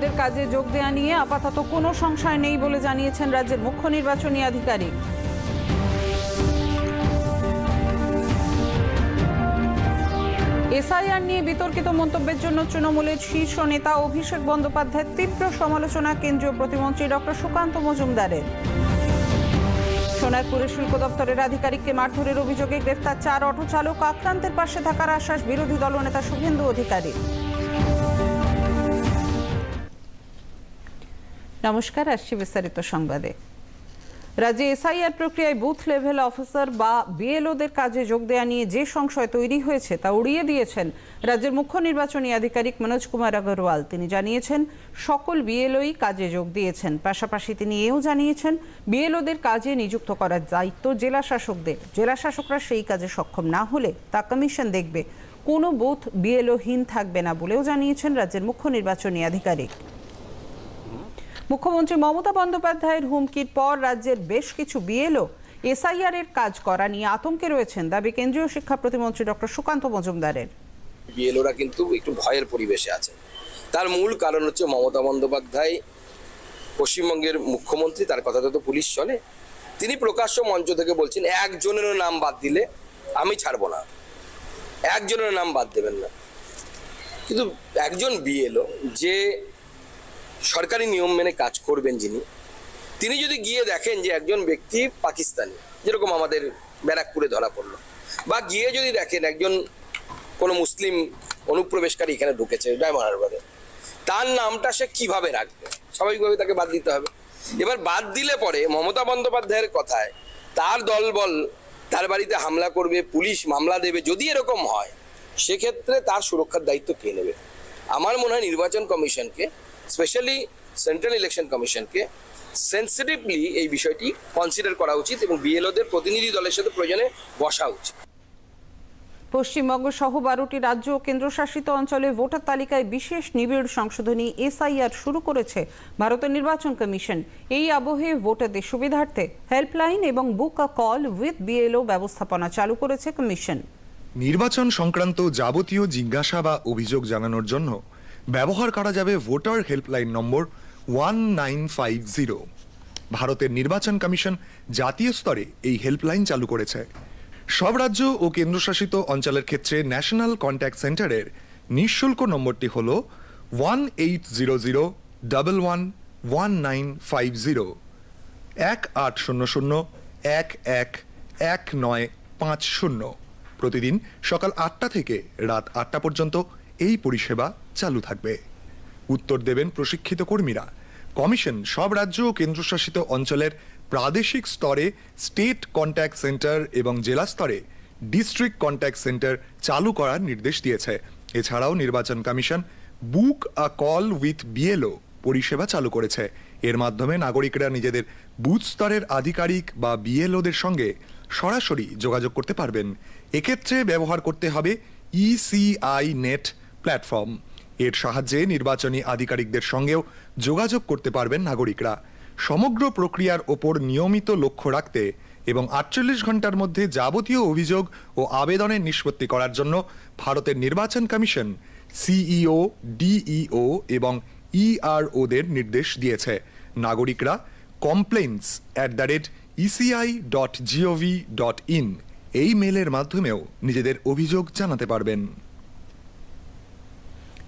বিএলওদের কাজে যোগ দেয়া নিয়ে আপাতত কোনো সংশয় নেই বলে জানিয়েছেন রাজ্যের মুখ্য নির্বাচনী আধিকারিক। এসআইআর নিয়ে বিতর্কিত মন্তব্যের জন্য তৃণমূলের শীর্ষ নেতা অভিষেক বন্দ্যোপাধ্যায়ের তীব্র সমালোচনা কেন্দ্রীয় প্রতিমন্ত্রী ডক্টর সুকান্ত মজুমদারের। সোনারপুরের শুল্ক দপ্তরের আধিকারিককে মারধরের অভিযোগে গ্রেফতার চার অটো চালক আক্রান্তের পাশে থাকার আশ্বাস বিরোধী দলনেতা শুভেন্দু অধিকারী নমস্কার, আসছি বিস্তারিত সংবাদে। রাজ্যে এসআইআর প্রক্রিয়ায় বুথ লেভেল অফিসার বা বিএলওদের কাজে যোগ দেওয়া নিয়ে যে সংশয় তৈরি হয়েছে তা উড়িয়ে দিয়েছেন রাজ্যের মুখ্য নির্বাচনী আধিকারিক মনোজ কুমার আগরওয়াল। তিনি জানিয়েছেন, সকল বিএলওই কাজে যোগ দিয়েছেন। পাশাপাশি তিনি এও জানিয়েছেন, বিএলওদের কাজে নিযুক্ত করার দায়িত্ব জেলা শাসকদের। জেলা শাসকরা সেই কাজে সক্ষম না হলে তা কমিশন দেখবে। কোনো বুথ বিএলওহীন থাকবে না বলেও জানিয়েছেন রাজ্যের মুখ্য নির্বাচনী আধিকারিক। মুখ্যমন্ত্রী মমতা বন্দ্যোপাধ্যায়ের হুমকির পর রাজ্যের বেশ কিছু বিএলও এসআইআর এর কাজ করা নিয়ে আতঙ্কে রয়েছেন দাবি কেন্দ্রীয় শিক্ষা প্রতিমন্ত্রী ডক্টর সুকান্ত মজুমদারের। বিএলওরা কিন্তু একটু ভয়ের পরিবেশে আছে। তার মূল কারণ হচ্ছে মমতা বন্দ্যোপাধ্যায় পশ্চিমবঙ্গের মুখ্যমন্ত্রী, তার কথাতে তো পুলিশ চলে। তিনি প্রকাশ্য মঞ্চ থেকে বলছেন, একজনেরও নাম বাদ দিলে আমি ছাড়বো না। একজনের নাম বাদ দেবেন না। কিন্তু একজন বিএলও যে সরকারি নিয়ম মেনে কাজ করবেন যিনি, তিনি যদি গিয়ে দেখেন যে একজন ব্যক্তি পাকিস্তানি, যেরকম আমাদের ব্যারাকপুরে ধরা পড়ল, বা গিয়ে যদি দেখেন একজন কোনো মুসলিম অনুপ্রবেশকারী এখানে ঢুকেছে ডায়মন্ড হারবারে, তার নামটা সে কীভাবে রাখবে? স্বাভাবিকভাবে তাকে বাদ দিতে হবে। এবার বাদ দিলে পরে মমতা বন্দ্যোপাধ্যায়ের কথায় তার দলবল, তার বাড়িতে হামলা করবে, পুলিশ মামলা দেবে, যদি এরকম হয়, সেক্ষেত্রে তার সুরক্ষার দায়িত্ব কে নেবে? আমার মনে হয় নির্বাচন কমিশনকে স্পেশালি সেন্ট্রাল ইলেকশন কমিশনকে সেন্সিটিভলি এই বিষয়টি কনসিডার করা উচিত এবং বিএলওদের প্রতিনিধি দলের সাথে প্রয়োজনে বসা উচিত। পশ্চিমবঙ্গ সহ বারোটি রাজ্য ও কেন্দ্রশাসিত অঞ্চলে ভোটার তালিকায় বিশেষ নিবিড় সংশোধনী এসআইআর শুরু করেছে ভারতের নির্বাচন কমিশন। এই আবহে ভোটারদের সুবিধার্থে হেল্পলাইন এবং book a call with BLO ব্যবস্থাপনা চালু করেছে কমিশন। নির্বাচন সংক্রান্ত যাবতীয় জিজ্ঞাসা বা অভিযোগ জানানোর জন্য ব্যবহার করা যাবে voter helpline number one nine five zero. ভারতের নির্বাচন কমিশন জাতীয় স্তরে এই হেল্পলাইন চালু করেছে। সব রাজ্য ও কেন্দ্রশাসিত অঞ্চলের ক্ষেত্রে ন্যাশনাল কন্ট্যাক্ট সেন্টারের নিঃশুল্ক নম্বরটি হল one eight zero zero double one one nine five zero. এক আট শূন্য শূন্য এক এক এক নয় পাঁচ শূন্য। প্রতিদিন সকাল আটটা থেকে রাত আটটা পর্যন্ত এই পরিষেবা চালু থাকবে। উত্তর দেবেন প্রশিক্ষিত কর্মীরা। কমিশন সব রাজ্য ও কেন্দ্রশাসিত অঞ্চলের প্রাদেশিক স্তরে স্টেট কন্ট্যাক্ট সেন্টার এবং জেলা স্তরে ডিস্ট্রিক্ট কন্ট্যাক্ট সেন্টার চালু করার নির্দেশ দিয়েছে। এছাড়াও নির্বাচন commission book a call with BLO পরিষেবা চালু করেছে। এর মাধ্যমে নাগরিকরা নিজেদের বুথ স্তরের আধিকারিক বা বিএলওদের সঙ্গে সরাসরি যোগাযোগ করতে পারবেন। এক্ষেত্রে ব্যবহার করতে হবে ইসিআই নেট প্ল্যাটফর্ম এর সাহায্যে নির্বাচনী আধিকারিকদের সঙ্গেও যোগাযোগ করতে পারবেন নাগরিকরা। সমগ্র প্রক্রিয়ার ওপর নিয়মিত লক্ষ্য রাখতে এবং আটচল্লিশ ঘণ্টার মধ্যে যাবতীয় অভিযোগ ও আবেদনের নিষ্পত্তি করার জন্য ভারতের নির্বাচন কমিশন, সিইও, ডিইও এবং ইআরওদের নির্দেশ দিয়েছে। নাগরিকরা complaints at the rate ECI dot gov dot in এই মেলের মাধ্যমেও নিজেদের অভিযোগ জানাতে পারবেন।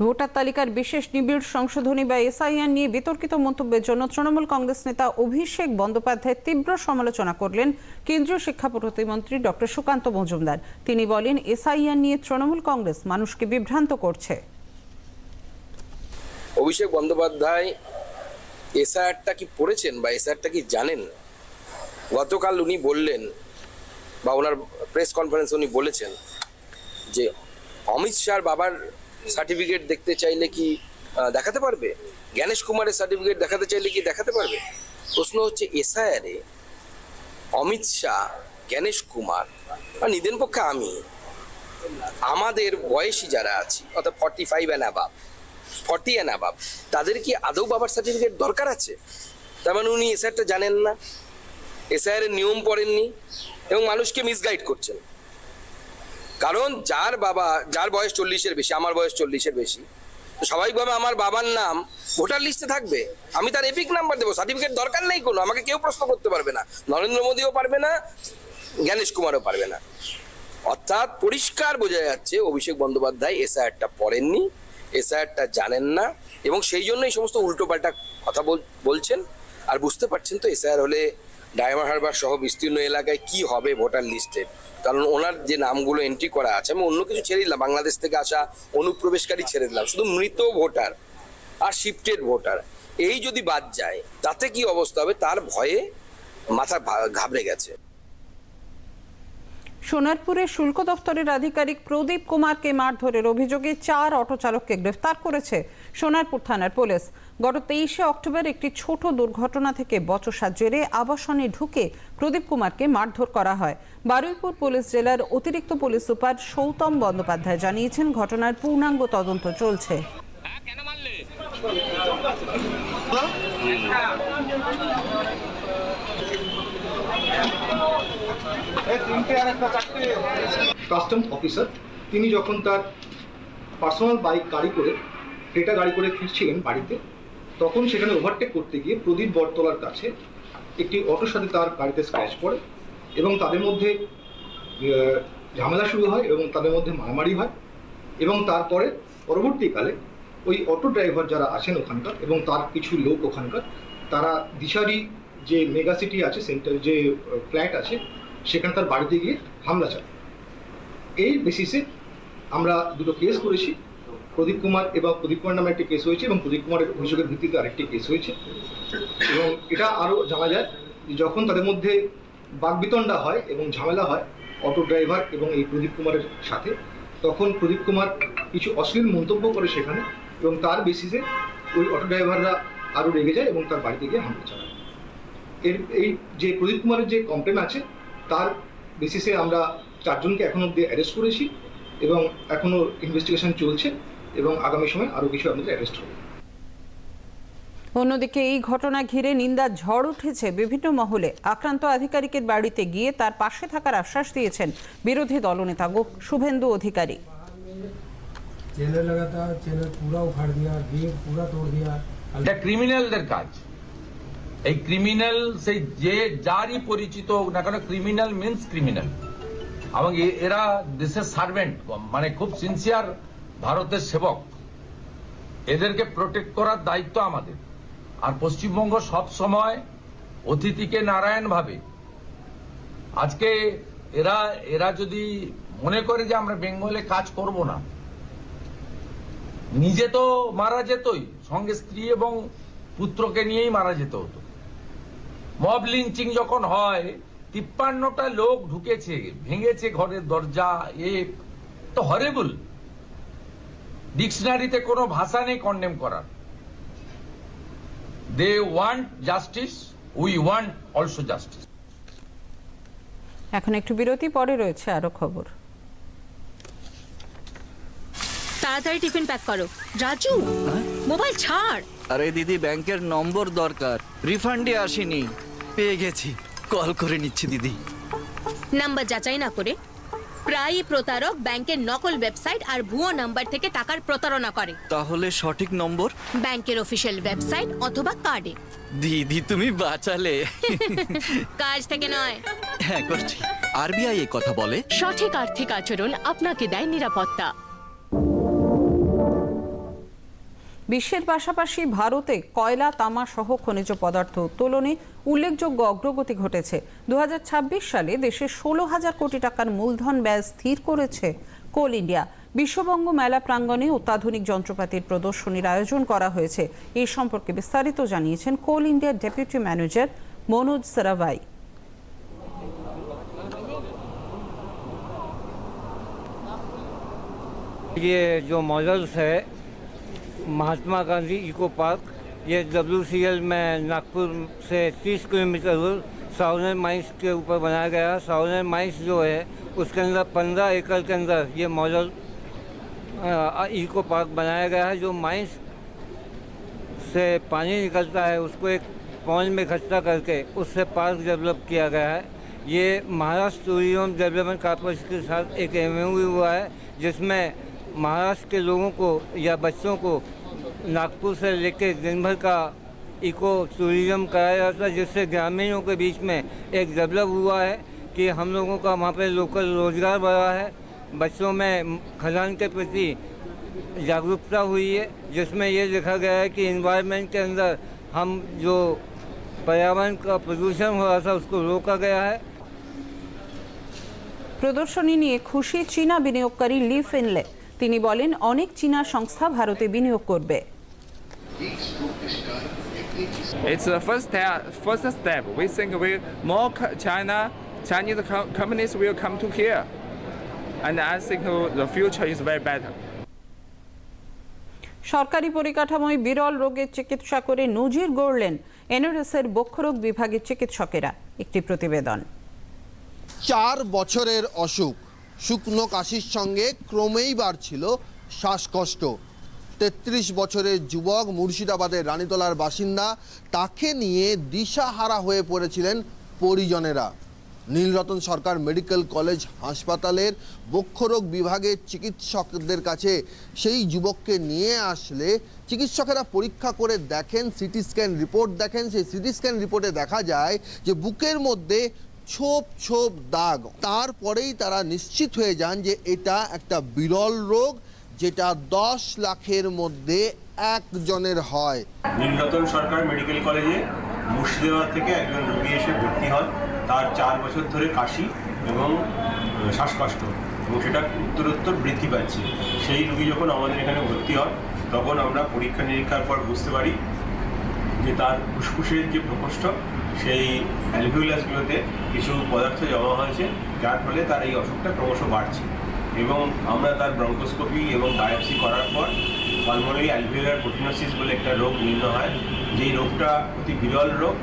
ভোটার তালিকার বিশেষ নিবিড় সংশোধনী বা এসআইআর নিয়ে বিতর্কিত মন্তব্যের জন্য তৃণমূল কংগ্রেস নেতা অভিষেক বন্দ্যোপাধ্যায় তীব্র সমালোচনা করলেন কেন্দ্রীয় শিক্ষা প্রতিমন্ত্রী ডক্টর সুকান্ত মজুমদার। তিনি বলেন, এসআইআর নিয়ে তৃণমূল কংগ্রেস মানুষকে বিভ্রান্ত করছে। অভিষেক বন্দ্যোপাধ্যায় এসআরটা কি পড়েছেন বা এসআরটা কি জানেন? গতকাল উনি বললেন বা ওনার প্রেস কনফারেন্সে উনি বলেছেন যে অমিত শাহর বাবার সার্টিফিকেট দেখতে চাইলে কি দেখাতে পারবে? জ্ঞানেশ কুমারের সার্টিফিকেট দেখাতে চাইলে কি দেখাতে পারবে? প্রশ্ন হচ্ছে, এসআইআরে অমিত শাহ, জ্ঞানেশ কুমার বা নিদেন পক্ষে আমি, আমাদের বয়সী যারা আছি, অর্থাৎ forty five and above forty and above তাদের কি আদৌ বাবার সার্টিফিকেট দরকার আছে? তার মানে উনি এসআইআরটা জানেন না। এসআইআর নিয়ম পড়েননি এবং মানুষকে মিসগাইড করছেন। কারণ যার বাবা, যার বয়স চল্লিশের বেশি, আমার বয়স চল্লিশের বেশি স্বাভাবিকভাবে আমার বাবার নাম ভোটার লিস্টে থাকবে। আমি তার এপিক নাম্বার দেবো, সার্টিফিকেট দরকার নেই কোনো, আমাকে কেউ প্রশ্ন করতে পারবে না। নরেন্দ্র মোদীও পারবে না, জ্ঞানেশ কুমারও পারবে না। অর্থাৎ পরিষ্কার বোঝা যাচ্ছে, অভিষেক বন্দ্যোপাধ্যায় এসআইআরটা পড়েননি, এসআইআরটা জানেন না, এবং সেই জন্য এই সমস্ত উল্টোপাল্টা কথা বলছেন, আর বুঝতে পারছেন তো এসআইআর হলে ডায়মন্ড হারবার সহ বিস্তীর্ণ এলাকায় কি হবে ভোটার লিস্টে কারণ ওনার যে নামগুলো এন্ট্রি করা আছে, আমি অন্য কিছু ছেড়ে দিলাম। বাংলাদেশ থেকে আসা অনুপ্রবেশকারী ছেড়ে দিলাম, শুধু মৃত ভোটার আর শিফটেড ভোটার। এই যদি বাদ যায়, তাতে কি অবস্থা হবে? তার ভয়ে মাথা ঘাবড়ে গেছে। সোনারপুরের শুল্ক দপ্তরের আধিকারিক প্রদীপ কুমারকে মারধরের অভিযোগে চার অটো চালককে গ্রেফতার করেছে সোনারপুর থানার পুলিশ। গত তেইশে অক্টোবর একটি ছোট দুর্ঘটনা থেকে বচসার জেরে আবাসনে ঢুকে প্রদীপ কুমারকে মারধর করা হয়। বারুইপুর পুলিশ জেলার অতিরিক্ত পুলিশ সুপার সৌতম বন্দ্যোপাধ্যায় জানিয়েছেন, ঘটনার পূর্ণাঙ্গ তদন্ত চলছে। কাস্টম অফিসার, তিনি যখন তার পার্সোনাল বাইক গাড়ি করে ক্রেটা গাড়ি করে ফিরছিলেন বাড়িতে তখন সেখানে ওভারটেক করতে গিয়ে প্রদীপ বটতলার কাছে একটি অটোর সাথে তার গাড়িতে স্ক্র্যাচ পড়ে এবং তাদের মধ্যে ঝামেলা শুরু হয় এবং তাদের মধ্যে মারামারি হয় এবং তারপরে পরবর্তীকালে ওই অটো ড্রাইভার যারা আছেন ওখানকার এবং তার কিছু লোক ওখানকার, তারা দিশারি যে মেগা সিটি আছে সেন্টার যে ফ্ল্যাট আছে, সেখানে তার বাড়িতে গিয়ে হামলা চালায়। এই বেসিসে আমরা দুটো কেস করেছি। প্রদীপ কুমার এবং প্রদীপ কুমার নামে একটি কেস হয়েছে এবং প্রদীপ কুমারের অভিযোগের ভিত্তিতে আরেকটি কেস হয়েছে। এবং এটা আরও জানা যায় যখন তাদের মধ্যে বাগবিতণ্ডা হয় এবং ঝামেলা হয় অটো ড্রাইভার এবং এই প্রদীপ কুমারের সাথে, তখন প্রদীপ কুমার কিছু অশ্লীল মন্তব্য করে সেখানে এবং তার বেসিসে ওই অটো ড্রাইভাররা আরও রেগে যায় এবং তার বাড়িতে গিয়ে হামলা চালায়। এর এই যে প্রদীপ কুমারের যে কমপ্লেন আছে, তার বেসিসে আমরা চারজনকে এখনও অব্দি অ্যারেস্ট করেছি এবং এখনও ইনভেস্টিগেশন চলছে। এবং আগামী সময় আরও কিছু আপনাদের অ্যারেস্ট হবে। অন্যদিকে এই ঘটনা ঘিরে নিন্দা ঝড় উঠেছে বিভিন্ন মহলে। আক্রান্ত আধিকারিকের বাড়িতে গিয়ে তার পাশে থাকার আশ্বাস দিয়েছেন বিরোধী দলনেতা শুভেন্দু অধিকারী। চ্যানেল এটা ক্রিমিনালদের কাজ। এই ক্রিমিনাল সেই যে যারই পরিচিত না কেন ক্রিমিনাল মিন্স ক্রিমিনাল এবং এরা দেশের সার্ভেন্ট মানে খুব সিনসিয়ার ভারতের সেবক। এদেরকে প্রোটেক্ট করার দায়িত্ব আমাদের। আর পশ্চিমবঙ্গ সব সময় অতিথিকে নারায়ণ ভাবে আজকে এরা এরা যদি মনে করে যে আমরা বেঙ্গলে কাজ করব না, নিজে তো মারা যেতই, সঙ্গে স্ত্রী এবং পুত্রকে নিয়েই মারা যেত হতো। মব লিঞ্চিং যখন হয়, তিপ্পান্নটা লোক ঢুকেছে, ভেঙেছে ঘরের দরজা এ তো হরেবল ডিকশনারিতে কোনো ভাষা নেই কন্ডেম করার। They want justice we want also justice এখন একটু বিরতি পরে রয়েছে আরও খবর। তাড়াতাড়ি টিফিন প্যাক করো। রাজু মোবাইল ছাড়। আরে দিদি ব্যাংকের নম্বর দরকার। রিফান্ডে আসেনি। পেয়ে গেছি। কল করে নিচ্ছি দিদি। নাম্বার যাচাই না করে প্রায়ই প্রতারক ব্যাংকের নকল ওয়েবসাইট আর ভুয়ো নাম্বার থেকে টাকার প্রতারণা করে। তাহলে সঠিক নম্বর? ব্যাংকের অফিসিয়াল ওয়েবসাইট অথবা কার্ডে। দিদি তুমি বাঁচালে। কাজ থেকে নয়। হ্যাঁ করছি। আরবিআই এ কথা বলে? সঠিক আর্থিক আচরণ আপনাকে দেয় নিরাপত্তা। বিশ্বের পাশাপাশি ভারতে কয়লা তামা সহ খনিজ পদার্থ উত্তোলনে উল্লেখযোগ্য অগ্রগতি ঘটেছে দু সালে দেশে ষোলো হাজার কোটি টাকার মূলধন ব্যয় স্থির করেছে কোল ইন্ডিয়া বিশ্ববঙ্গ মেলা প্রাঙ্গণে অত্যাধুনিক যন্ত্রপাতির প্রদর্শনীর আয়োজন করা হয়েছে এই সম্পর্কে বিস্তারিত জানিয়েছেন কোল ইন্ডিয়ার ডেপুটি ম্যানেজার মনোজ সারাভাই ये जो मॉडल्स है महात्मा गांधी इको पार्क। ये डब्ल्यू सी एल में नागपुर से 30 किलोमीटर दूर सावनर माइंस के ऊपर बनाया गया सावनर माइंस जो है, उसके अंदर 15 एकड़ के अंदर ये मॉडल इको पार्क बनाया गया है, जो माइंस से पानी निकलता है, उसको एक पॉन्ड में इकट्ठा करके उससे पार्क डेवलप किया गया है। ये महाराष्ट्र टूरिज़्म डेवलपमेंट कॉर्पोरेशन के साथ एक एम हुआ है, जिसमें महाराष्ट्र के लोगों को या बच्चों को नागपुर से लेकर दिन भर का इको टूरिज्म कराया जाता है जिससे ग्रामीणों के बीच में एक डेवलप हुआ है कि हम लोगों का वहाँ पे लोकल रोजगार बढ़ा है बच्चों में खदान के प्रति जागरूकता हुई है जिसमें ये देखा गया है कि इन्वायरमेंट के अंदर हम जो पर्यावरण का प्रदूषण हो रहा था उसको रोका गया है প্রদর্শনী নিয়ে খুশি চীনা বিনিয়োগকারী লি ফিনলে তিনি বলেন অনেক চীনা সংস্থা ভারতে বিনিয়োগ করবে It's the first step. First step. We think we more China Chinese companies will come to here, and I think the future is very better. সরকারি পরিকাঠামোয় বিরল রোগের চিকিৎসা করে নজির গড়লেন এনআরএসের বক্ষরোগ বিভাগের চিকিৎসকেরা একটি প্রতিবেদন চার বছরের অসুখ শুকনো কাশির সঙ্গে ক্রমেই বাড়ছিল শ্বাসকষ্ট। তেত্রিশ বছরের যুবক মুর্শিদাবাদের রানীতলার বাসিন্দা, তাকে নিয়ে দিশাহারা হয়ে পড়েছিলেন পরিজনেরা। নীলরতন সরকার মেডিকেল কলেজ হাসপাতালের বক্ষরোগ বিভাগের চিকিৎসকদের কাছে সেই যুবককে নিয়ে আসলে চিকিৎসকেরা পরীক্ষা করে দেখেন, সিটি স্ক্যান রিপোর্ট দেখেন। সেই সিটি স্ক্যান রিপোর্টে দেখা যায় যে, বুকের মধ্যে ছোপ ছোপ দাগ। তারপরেই তারা নিশ্চিত হয়ে যান যে এটা একটা বিরল রোগ, যেটা দশ লাখের মধ্যে একজনের হয়। নীলরতন সরকার মেডিকেল কলেজে মুর্শিদাবাদ থেকে একজন রোগী এসে ভর্তি হন তার চার বছর ধরে কাশি এবং শ্বাসকষ্ট এবং সেটা উত্তরোত্তর বৃদ্ধি পাচ্ছে। সেই রোগী যখন আমাদের এখানে ভর্তি হন তখন আমরা পরীক্ষা নিরীক্ষার পর বুঝতে পারি যে তার ফুসফুসের যে প্রকোষ্ঠ সেই অ্যালভিউলাসগুলোতে কিছু পদার্থ জমা হয়েছে, যার ফলে তার এই অসুখটা ক্রমশ বাড়ছে। এবং আমরা তার ব্রঙ্কোস্কোপি এবং বায়োপসি করার পর পালমোনারি অ্যালভিউলার প্রোটিনোসিস বলে একটা রোগ নির্ণয় হয়। যেই রোগটা অতি বিরল রোগ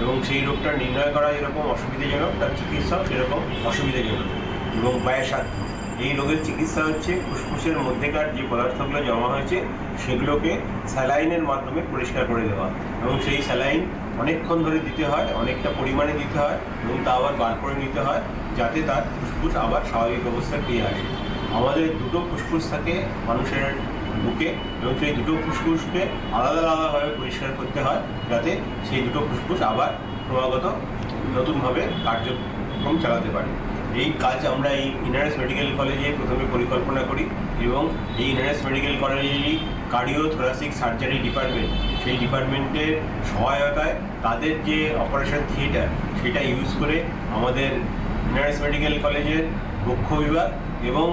এবং সেই রোগটা নির্ণয় করা যেরকম অসুবিধাজনক, তার চিকিৎসাও সেরকম অসুবিধাজনক এবং ব্যয়সাধ্য। এই রোগের চিকিৎসা হচ্ছে ফুসফুসের মধ্যেকার যে পদার্থগুলো জমা হয়েছে, সেগুলোকে স্যালাইনের মাধ্যমে পরিষ্কার করে দেওয়া। এবং সেই স্যালাইন অনেকক্ষণ ধরে দিতে হয়, অনেকটা পরিমাণে দিতে হয় এবং তা আবার বার করে নিতে হয়, যাতে তার ফুসফুস আবার স্বাভাবিক অবস্থায় ফিরে আসে। আমাদের দুটো ফুসফুস থাকে মানুষের বুকে এবং সেই দুটো ফুসফুসকে আলাদা আলাদাভাবে পরিষ্কার করতে হয়, যাতে সেই দুটো ফুসফুস আবার ক্রমাগত নতুনভাবে কার্যক্রম চালাতে পারে। এই কাজ আমরা এই ইনারেস মেডিকেল কলেজে প্রথমে পরিকল্পনা করি এবং এই ইনারেস মেডিকেল কলেজেরই কার্ডিও থোরাসিক সার্জারি ডিপার্টমেন্ট, সেই ডিপার্টমেন্টের সহায়তায় তাদের যে অপারেশন থিয়েটার, সেটা ইউজ করে আমাদের ইনারেস মেডিকেল কলেজের বক্ষ বিভাগ এবং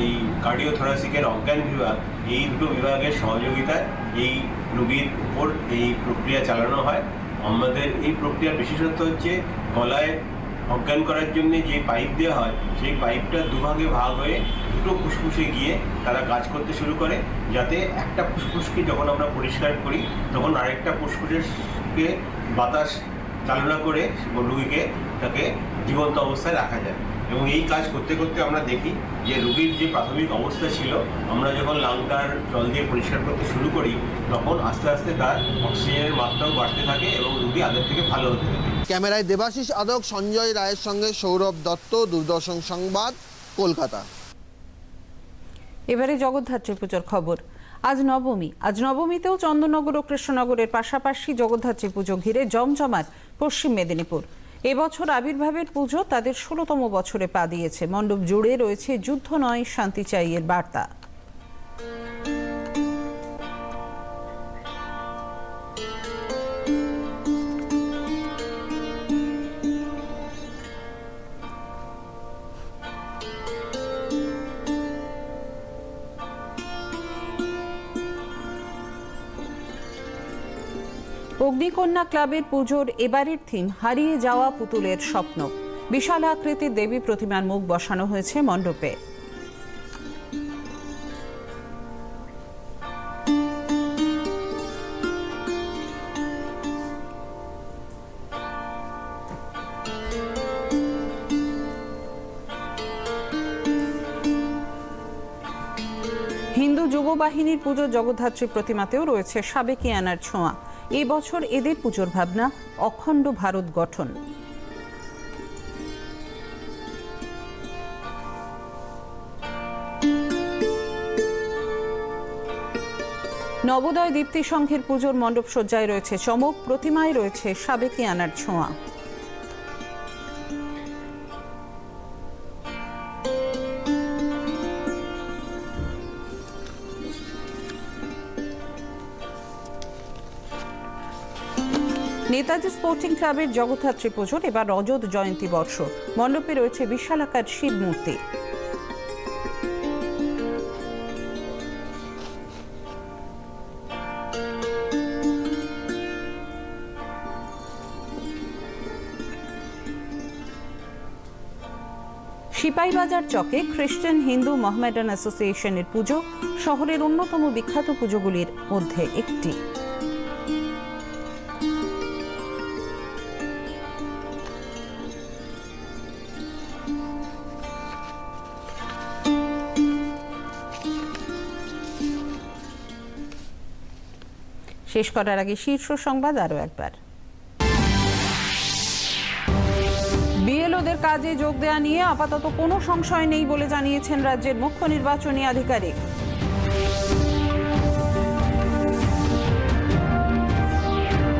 এই কার্ডিও থোরাসিকের অজ্ঞান বিভাগ, এই দুটো বিভাগের সহযোগিতায় এই রোগীর উপর এই প্রক্রিয়া চালানো হয়। আমাদের এই প্রক্রিয়ার বিশেষত্ব হচ্ছে গলায় অজ্ঞান করার জন্য যে পাইপ দেওয়া হয়, সেই পাইপটা দুভাগে ভাগ হয়ে দুটো ফুসফুসে গিয়ে তারা কাজ করতে শুরু করে, যাতে একটা ফুসফুসকে যখন আমরা পরিষ্কার করি, তখন আরেকটা ফুসফুসকে বাতাস চালনা করে রুগীকে তাকে জীবন্ত অবস্থায় রাখা যায়। এবং এই কাজ করতে করতে আমরা দেখি যে রুগীর যে প্রাথমিক অবস্থা ছিল, আমরা যখন লাংটার জল দিয়ে পরিষ্কার করতে শুরু করি, তখন আস্তে আস্তে তার অক্সিজেনের মাত্রাও বাড়তে থাকে এবং রুগী আগের থেকে ভালো হতে থাকে। ক্যামেরায় দেবাশিস আদক, সঞ্জয় রায়ের সঙ্গে সৌরভ দত্ত, দূরদর্শন সংবাদ, কলকাতা। এবারে জগদ্ধাত্রী পুজোর খবর। আজ নবমী। আজ নবমীতেও চন্দননগর ও কৃষ্ণনগরের পাশাপাশি জগদ্ধাত্রী পুজো ঘিরে জমজমাট পশ্চিম মেদিনীপুর। এবছর আবির্ভাবের পুজো তাদের ষোলোতম বছরে পা দিয়েছে। মণ্ডপ জুড়ে রয়েছে যুদ্ধ নয়, শান্তি চাইয়ের বার্তা। অগ্নিকন্যা ক্লাবের পুজোর এবারের থিম, হারিয়ে যাওয়া পুতুলের স্বপ্ন। বিশাল আকৃতির দেবী প্রতিমার মুখ বসানো হয়েছে মণ্ডপে। হিন্দু যুব বাহিনীর পুজো জগদ্ধাত্রী প্রতিমাতেও রয়েছে সাবেকিয়ানার ছোঁয়া। এবছর এদের পুজোর ভাবনা অখণ্ড ভারত গঠন। নবোদয় দীপ্তি সংঘের পুজোর মণ্ডপ সজ্জায় রয়েছে চমক, প্রতিমায় রয়েছে সাবেকি আনার ছোঁয়া। নেতাজি স্পোর্টিং ক্লাবের জগদ্ধাত্রী পুজোর এবার রজত জয়ন্তী বর্ষ। মণ্ডপে রয়েছে বিশালাকার শিব মূর্তি। সিপাহীবাজার চকে খ্রিস্টান হিন্দু মোহামেডান অ্যাসোসিয়েশনের পুজো শহরের অন্যতম বিখ্যাত পুজোগুলির মধ্যে একটি। শেষ করার আগে শীর্ষ সংবাদ আরও একবার। বিএলওদের কাজে যোগ দেওয়া নিয়ে আপাতত কোনো সংশয় নেই বলে জানিয়েছেন রাজ্যের মুখ্য নির্বাচনী আধিকারিক।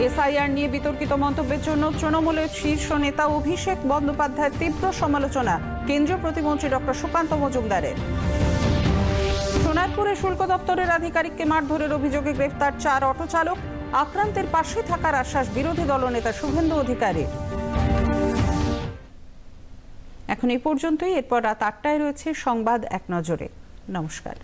এসআইআর নিয়ে বিতর্কিত মন্তব্যের জন্য তৃণমূলের শীর্ষ নেতা অভিষেক বন্দ্যোপাধ্যায়ের তীব্র সমালোচনা। কেন্দ্রীয় প্রতিমন্ত্রী ডক্টর সুকান্ত মজুমদারের। সোনারপুরে শুল্ক দপ্তরের আধিকারিককে মারধরের অভিযোগে গ্রেফতার চার অটো চালক। আক্রান্তের পাশে থাকার আশ্বাস বিরোধী দলনেতা শুভেন্দু অধিকারীর। এখন এই পর্যন্তই। এরপর রাত আটটায় রয়েছে সংবাদ এক নজরে। নমস্কার।